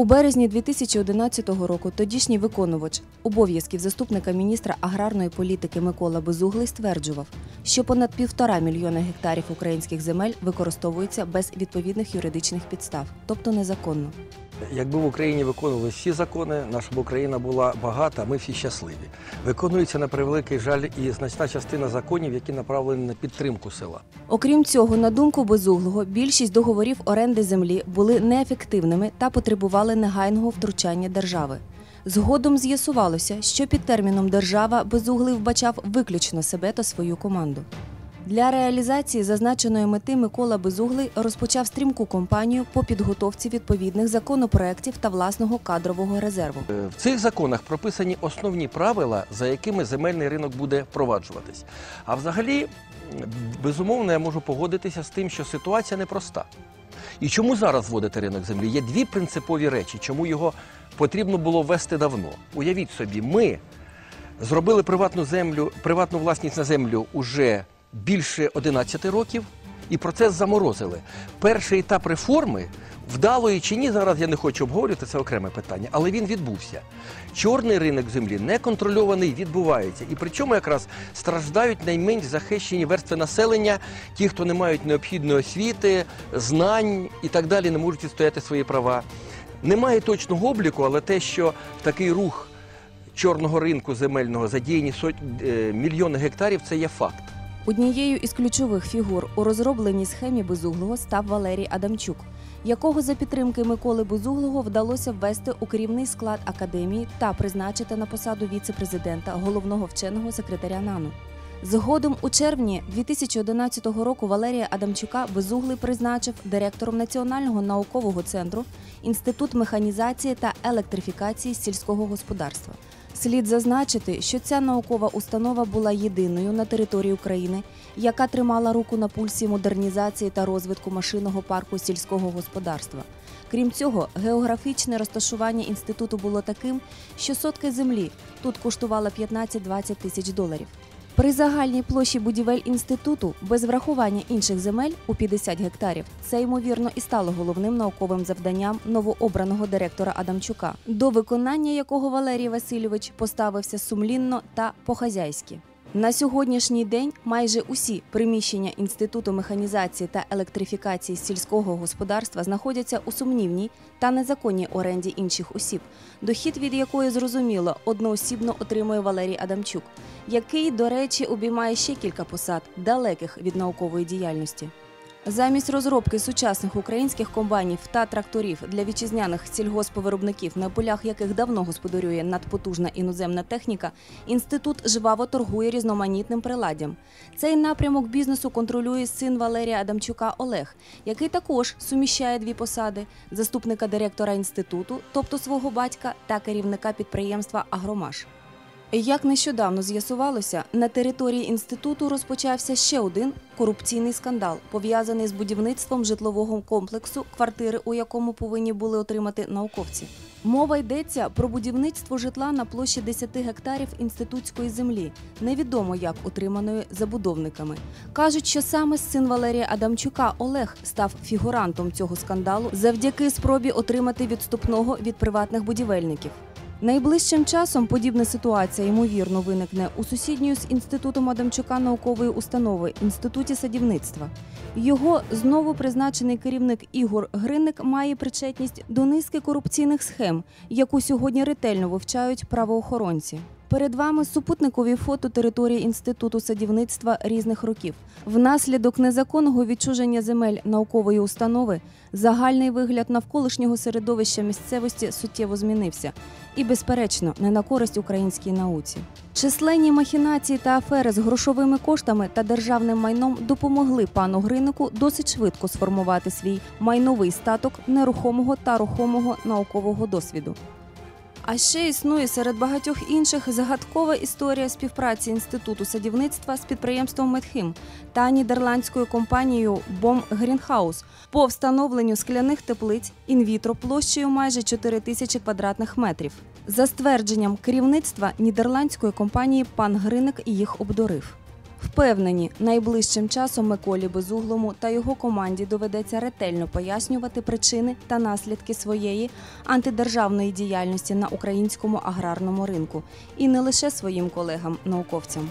У березні 2011 року тодішній виконувач обов'язків заступника міністра аграрної політики Микола Безуглий стверджував, що понад півтора мільйона гектарів українських земель використовуються без відповідних юридичних підстав, тобто незаконно. Якби в Україні виконували всі закони, наша б Україна була багата, ми всі щасливі. Виконується на превеликий жаль і значна частина законів, які направлені на підтримку села. Окрім цього, на думку Безуглого, більшість договорів оренди землі були неефективними та потребували негайного втручання держави. Згодом з'ясувалося, що під терміном держава Безуглий вбачав виключно себе та свою команду. Для реалізації зазначеної мети Микола Безуглий розпочав стрімку кампанію по підготовці відповідних законопроєктів та власного кадрового резерву. Е, В цих законах прописані основні правила, за якими земельний ринок буде впроваджуватись. А взагалі, безумовно, я можу погодитися з тим, що ситуація непроста. І чому зараз вводити ринок землі? Є дві принципові речі, чому його потрібно було ввести давно. Уявіть собі, ми зробили приватну землю, приватну власність на землю уже більше 11 років, і процес заморозили. Перший етап реформи, вдалої чи ні, зараз я не хочу обговорювати, це окреме питання, але він відбувся. Чорний ринок землі неконтрольований відбувається. І причому якраз страждають найменш захищені верстви населення, ті, хто не мають необхідної освіти, знань і так далі, не можуть відстояти свої права. Немає точного обліку, але те, що такий рух чорного ринку земельного задіяні сот... е, мільйони гектарів, це є факт. Однією із ключових фігур у розробленій схемі Безуглого став Валерій Адамчук, якого за підтримки Миколи Безуглого вдалося ввести у керівний склад академії та призначити на посаду віце-президента головного вченого секретаря НАНУ. Згодом у червні 2011 року Валерія Адамчука Безуглий призначив директором Національного наукового центру Інститут механізації та електрифікації сільського господарства. Слід зазначити, що ця наукова установа була єдиною на території України, яка тримала руку на пульсі модернізації та розвитку машинного парку сільського господарства. Крім цього, географічне розташування інституту було таким, що сотка землі тут коштувала 15-20 тисяч доларів. При загальній площі будівель інституту без врахування інших земель у 50 гектарів це ймовірно і стало головним науковим завданням новообраного директора Адамчука, до виконання якого Валерій Васильович поставився сумлінно та по-хазяйськи. На сьогоднішній день майже усі приміщення Інституту механізації та електрифікації сільського господарства знаходяться у сумнівній та незаконній оренді інших осіб, дохід від якої зрозуміло одноосібно отримує Валерій Адамчук, який, до речі, обіймає ще кілька посад, далеких від наукової діяльності. Замість розробки сучасних українських комбайнів та тракторів для вітчизняних сільгоспвиробників, на полях яких давно господарює надпотужна іноземна техніка, інститут жваво торгує різноманітним приладдям. Цей напрямок бізнесу контролює син Валерія Адамчука Олег, який також суміщає дві посади заступника директора інституту, тобто свого батька, та керівника підприємства Агромаш. Як нещодавно з'ясувалося, на території інституту розпочався ще один корупційний скандал, пов'язаний з будівництвом житлового комплексу, квартири у якому повинні були отримати науковці. Мова йдеться про будівництво житла на площі 10 гектарів інститутської землі, невідомо як отриманої забудовниками. Кажуть, що саме син Валерія Адамчука Олег став фігурантом цього скандалу завдяки спробі отримати відступного від приватних будівельників. Найближчим часом подібна ситуація ймовірно виникне у сусідньої з інститутом Адамчука наукової установи інституті садівництва. Його знову призначений керівник Ігор Гринник має причетність до низки корупційних схем, яку сьогодні ретельно вивчають правоохоронці. Перед вами супутникові фото території інституту садівництва різних років. Внаслідок незаконного відчуження земель наукової установи загальний вигляд навколишнього середовища місцевості суттєво змінився і, безперечно, не на користь українській науці. Численні махінації та афери з грошовими коштами та державним майном допомогли пану Гринику досить швидко сформувати свій майновий статок нерухомого та рухомого наукового досвіду. А ще існує серед багатьох інших загадкова історія співпраці інституту садівництва з підприємством Медхим та нідерландською компанією Бом Грінхаус по встановленню скляних теплиць інвітро площею майже 4 тисячі квадратних метрів. За ствердженням керівництва нідерландської компанії пан Гриник їх обдурив. Впевнені, найближчим часом Миколі Безуглому та його команді доведеться ретельно пояснювати причини та наслідки своєї антидержавної діяльності на українському аграрному ринку і не лише своїм колегам-науковцям.